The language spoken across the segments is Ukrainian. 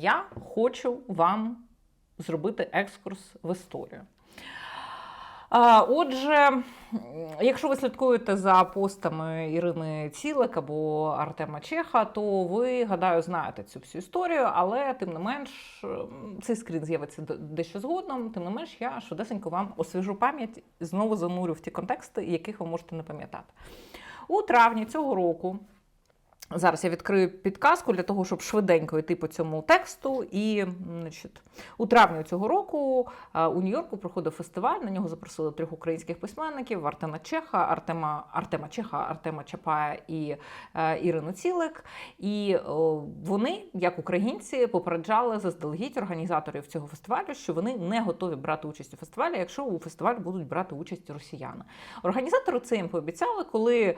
я хочу вам зробити екскурс в історію. Отже, якщо ви слідкуєте за постами Ірини Цілик або Артема Чеха, то ви, гадаю, знаєте цю всю історію, але тим не менш цей скрін з'явиться дещо згодом. Тим не менш, я швидесенько вам освіжу пам'ять і знову занурю в ті контексти, яких ви можете не пам'ятати. У травні цього року. Зараз я відкрию підказку для того, щоб швиденько йти по цьому тексту. І значить, у травні цього року е, у Нью-Йорку проходив фестиваль. На нього запросили трьох українських письменників: Артема Чеха, Артема Артема Чеха, Артема Чапая і е, Ірину Цілик. І вони, як українці, попереджали заздалегідь організаторів цього фестивалю, що вони не готові брати участь у фестивалі, якщо у фестивалі будуть брати участь росіяни. Організатори це їм пообіцяли, коли е,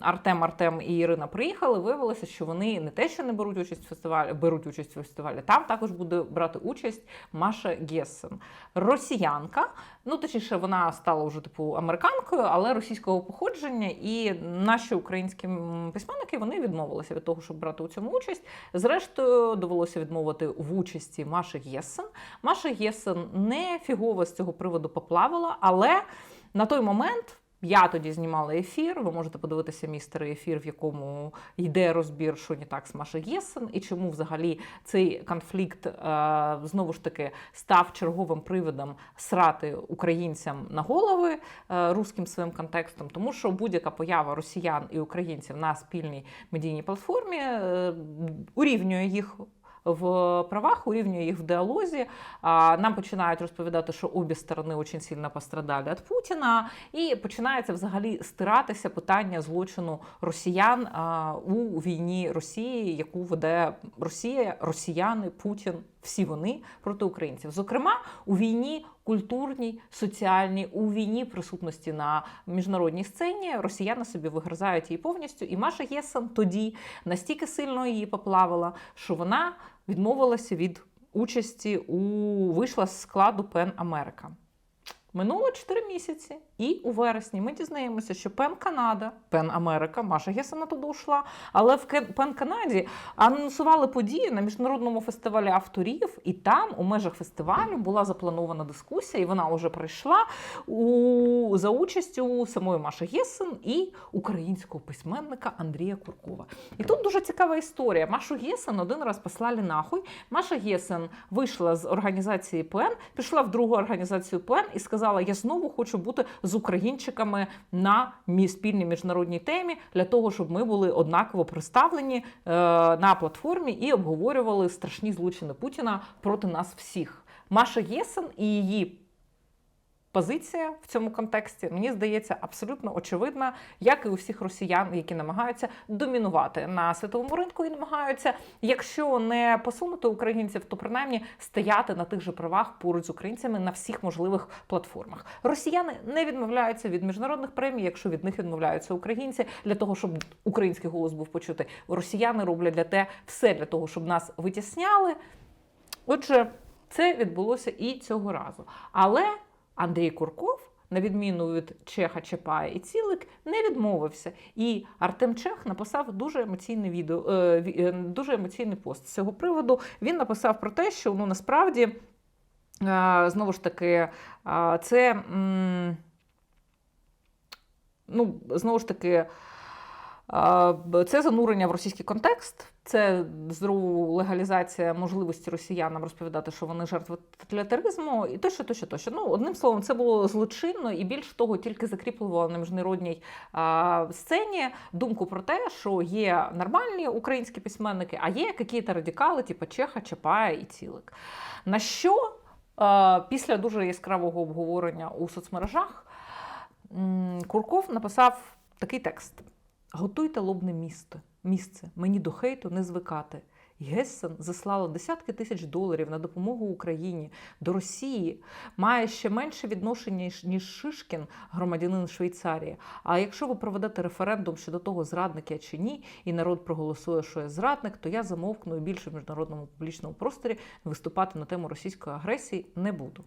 Артем, Артем і Ірина приїхали, виявилося, що вони не те, що не беруть участь в фестивалі, беруть участь в фестивалі. Там також буде брати участь Маша Гессен, росіянка. Ну точніше, вона стала вже типу американкою, але російського походження. І наші українські письменники вони відмовилися від того, щоб брати у цьому участь. Зрештою, довелося відмовити в участі Маші Гессен. Маша Гессен не фігово з цього приводу поплавала, але на той момент. Я тоді знімала ефір. Ви можете подивитися мій старий ефір, в якому йде розбір, що не так з Маші Єсен, і чому взагалі цей конфлікт е, знову ж таки став черговим приводом срати українцям на голови е, руським своїм контекстом, тому що будь-яка поява росіян і українців на спільній медійній платформі е, урівнює їх в правах, урівнює їх в діалозі. Нам починають розповідати, що обі сторони дуже сильно пострадали від Путіна, і починається взагалі стиратися питання злочину росіян у війні Росії, яку веде Росія, росіяни, Путін. Всі вони проти українців, зокрема у війні культурній, соціальній, у війні присутності на міжнародній сцені росіяни собі вигризають її повністю. І Маша Єсен тоді настільки сильно її поплавила, що вона відмовилася від участі у вийшла з складу Пен Америка. Минуло 4 місяці, і у вересні ми дізнаємося, що Пен Канада, Пен Америка, Маша Гесена туди йшла, але в Пен Канаді анонсували події на міжнародному фестивалі авторів, і там у межах фестивалю була запланована дискусія, і вона вже прийшла у, за участю самої Маші Гесен і українського письменника Андрія Куркова. І тут дуже цікава історія. Машу Гесен один раз послали нахуй. Маша Гесен вийшла з організації ПН, пішла в другу організацію ПН і сказала: Я знову хочу бути з українчиками на спільній міжнародній темі для того, щоб ми були однаково представлені е, на платформі і обговорювали страшні злочини Путіна проти нас всіх. Маша Єсен і її позиція в цьому контексті, мені здається, абсолютно очевидна, як і у всіх росіян, які намагаються домінувати на світовому ринку і намагаються, якщо не посунути українців, то принаймні стояти на тих же правах поруч з українцями на всіх можливих платформах. Росіяни не відмовляються від міжнародних премій, якщо від них відмовляються українці, для того, щоб український голос був почутий. Росіяни роблять для те все для того, щоб нас витісняли. Отже, це відбулося і цього разу. Але Андрій Курков, на відміну від Чеха Чапая і Цілик, не відмовився. І Артем Чех написав дуже емоційне відео, е, е, дуже емоційний пост з цього приводу. Він написав про те, що ну насправді е, знову ж таки це. Ну, знову ж таки, Це занурення в російський контекст, це знову легалізація можливості росіянам розповідати, що вони жертви тоталітаризму, і тощо, тощо, тощо. Ну, одним словом, це було злочинно і більш того, тільки закріплювало на міжнародній а, сцені думку про те, що є нормальні українські письменники, а є якісь радикали, типу Чеха, Чапая і Цілик. На що а, після дуже яскравого обговорення у соцмережах Курков написав такий текст. Готуйте лобне місто, місце, мені до хейту не звикати. Гессен заслала десятки тисяч доларів на допомогу Україні до Росії, має ще менше відношення, ніж- Шишкін, громадянин Швейцарії. А якщо ви проведете референдум щодо того, зрадник я чи ні, і народ проголосує, що я зрадник, то я замовкну і більше в міжнародному публічному просторі виступати на тему російської агресії не буду.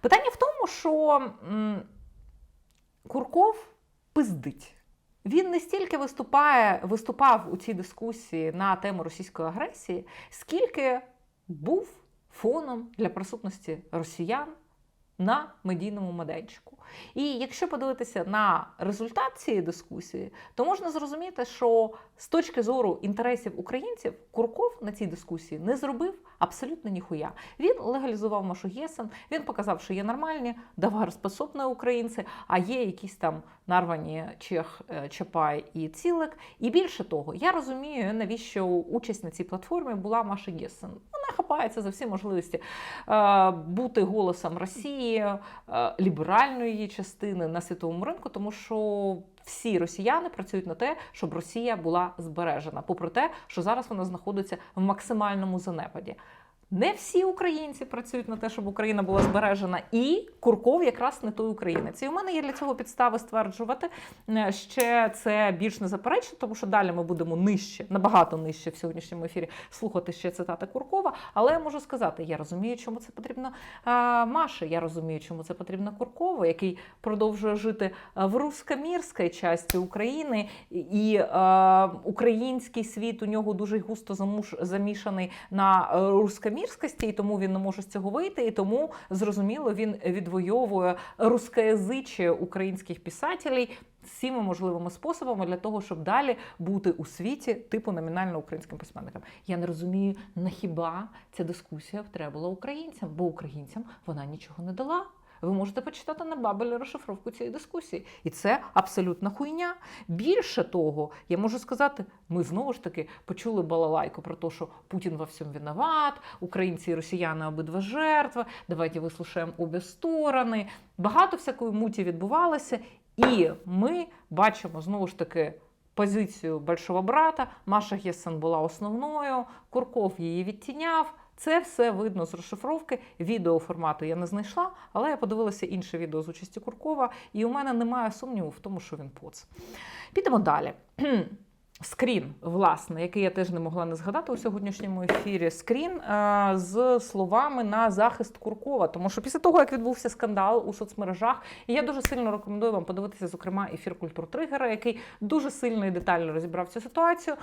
Питання в тому, що Курков пиздить. Він не стільки виступає, виступав у цій дискусії на тему російської агресії, скільки був фоном для присутності росіян на медійному майданчику. І якщо подивитися на результат цієї дискусії, то можна зрозуміти, що з точки зору інтересів українців Курков на цій дискусії не зробив абсолютно ніхуя. Він легалізував Машугєсен, він показав, що є нормальні, давгарспособні українці, а є якісь там нарвані Чех, е, Чапай і Цілик. І більше того, я розумію, навіщо участь на цій платформі була Маша Гєсен. Вона хапається за всі можливості е, бути голосом Росії, е, ліберальної її частини на світовому ринку, тому що всі росіяни працюють на те, щоб Росія була збережена, попри те, що зараз вона знаходиться в максимальному занепаді. Не всі українці працюють на те, щоб Україна була збережена, і Курков якраз не той українець. І у мене є для цього підстави стверджувати, е, ще це більш незаперечно, тому що далі ми будемо нижче, набагато нижче в сьогоднішньому ефірі слухати ще цитати Куркова. Але я можу сказати, я розумію, чому це потрібно а, Маші, я розумію, чому це потрібно Куркову, який продовжує жити е, в руськомірській часті України, і український світ у нього дуже густо замуш, замішаний на е, мірськості, і тому він не може з цього вийти. І тому зрозуміло він відвоює рускоязичі українських писателів всіма можливими способами для того, щоб далі бути у світі типу номінально українським письменникам. Я не розумію, на хіба ця дискусія треба українцям, бо українцям вона нічого не дала. Ви можете почитати на Бабелі розшифровку цієї дискусії. І це абсолютна хуйня. Більше того, я можу сказати, ми знову ж таки почули балалайку про те, що Путін во всьому виноват, українці і росіяни обидва жертви, давайте вислушаємо обі сторони. Багато всякої муті відбувалося, і ми бачимо знову ж таки. Позицію большого брата Маша Гессен була основною, Курков її відтіняв. Це все видно з розшифровки. Відео формату я не знайшла, але я подивилася інше відео з участі Куркова, і у мене немає сумніву в тому, що він поц. Підемо далі. Скрін, власне, який я теж не могла не згадати у сьогоднішньому ефірі. Скрін а, з словами на захист Куркова. Тому що після того, як відбувся скандал у соцмережах, я дуже сильно рекомендую вам подивитися, зокрема, ефір культур Тригера, який дуже сильно і детально розібрав цю ситуацію.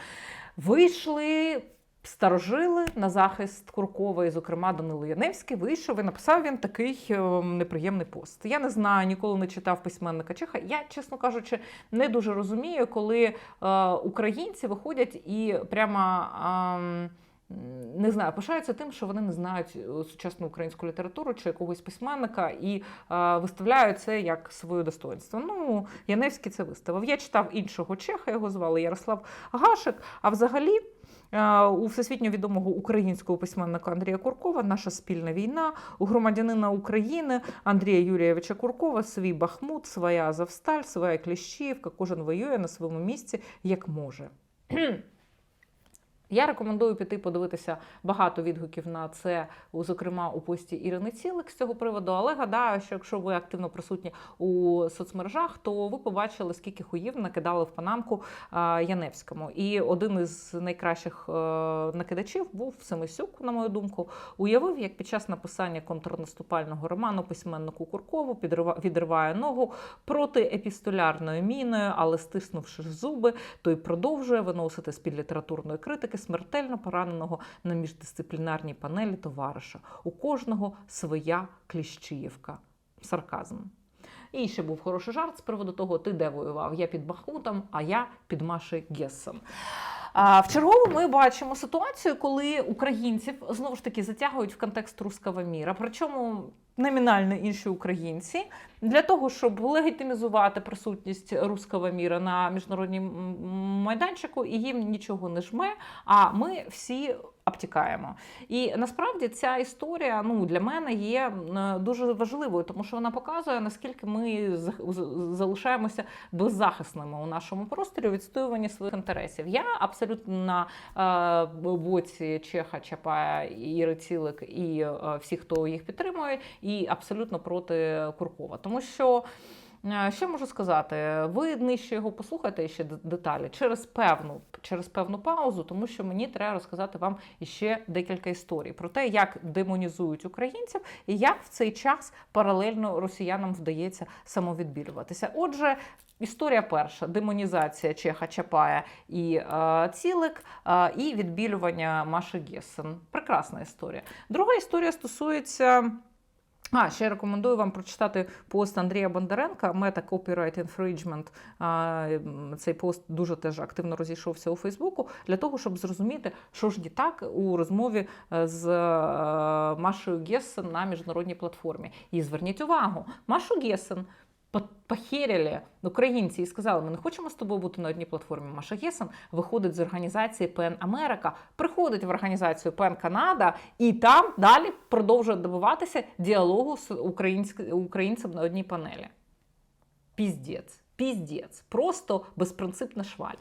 Вийшли Старожили на захист Куркова, і, зокрема, Данило Яневський вийшов і написав він такий ем, неприємний пост. Я не знаю, ніколи не читав письменника Чеха. Я, чесно кажучи, не дуже розумію, коли е, українці виходять і прямо. Е, не знаю, пишаються тим, що вони не знають е, сучасну українську літературу чи якогось письменника і е, виставляють це як своє достоинство. Ну, Яневський це виставив. Я читав іншого чеха, його звали Ярослав Гашик. А взагалі. У всесвітньо відомого українського письменника Андрія Куркова Наша спільна війна у громадянина України Андрія Юрійовича Куркова свій Бахмут, своя Азовсталь, своя Кліщівка. Кожен воює на своєму місці як може. Я рекомендую піти подивитися багато відгуків на це, зокрема у пості Ірини Цілик з цього приводу. Але гадаю, що якщо ви активно присутні у соцмережах, то ви побачили, скільки хуїв накидали в Панамку Яневському. І один із найкращих е, накидачів був Семисюк, на мою думку, уявив, як під час написання контрнаступального роману письменнику Куркову відриває ногу проти епістолярною міною, але стиснувши зуби, той продовжує виносити з під літературної критики смертельно пораненого на міждисциплінарній панелі товариша. У кожного своя кліщіївка. Сарказм. І ще був хороший жарт з приводу того, ти де воював? Я під Бахмутом, а я під Маші Гессом. А в чергову ми бачимо ситуацію, коли українців знову ж таки затягують в контекст руского міра. Причому номінально інші українці для того, щоб легітимізувати присутність руского міра на міжнародному майданчику, і їм нічого не жме. А ми всі обтікаємо. І насправді ця історія ну для мене є дуже важливою, тому що вона показує наскільки ми залишаємося беззахисними у нашому просторі відстоюванні своїх інтересів. Я абсолютно на е, боці Чеха Чапая Іри Цілик і е, всіх, хто їх підтримує, і абсолютно проти Куркова, тому що. Е, Що можу сказати? Ви нижче його послухайте ще деталі через певну, через певну паузу, тому що мені треба розказати вам іще декілька історій про те, як демонізують українців і як в цей час паралельно росіянам вдається самовідбілюватися. Отже, історія перша: демонізація Чеха Чапая і е, Цілик, е, і відбілювання Маші Гессен. Прекрасна історія. Друга історія стосується. А, ще рекомендую вам прочитати пост Андрія Бондаренка мета Copyright Infringement. Цей пост дуже теж активно розійшовся у Фейсбуку для того, щоб зрозуміти, що ж не так у розмові е, з е, Машою Гессен на міжнародній платформі. І зверніть увагу, Машу Гессен похерили українці і сказали, ми не хочемо з тобою бути на одній платформі. Маша Гесен виходить з організації ПН Америка, приходить в організацію ПН Канада і там далі продовжує добиватися діалогу з українцем на одній панелі. Піздець. Піздець. Просто безпринципна шваль.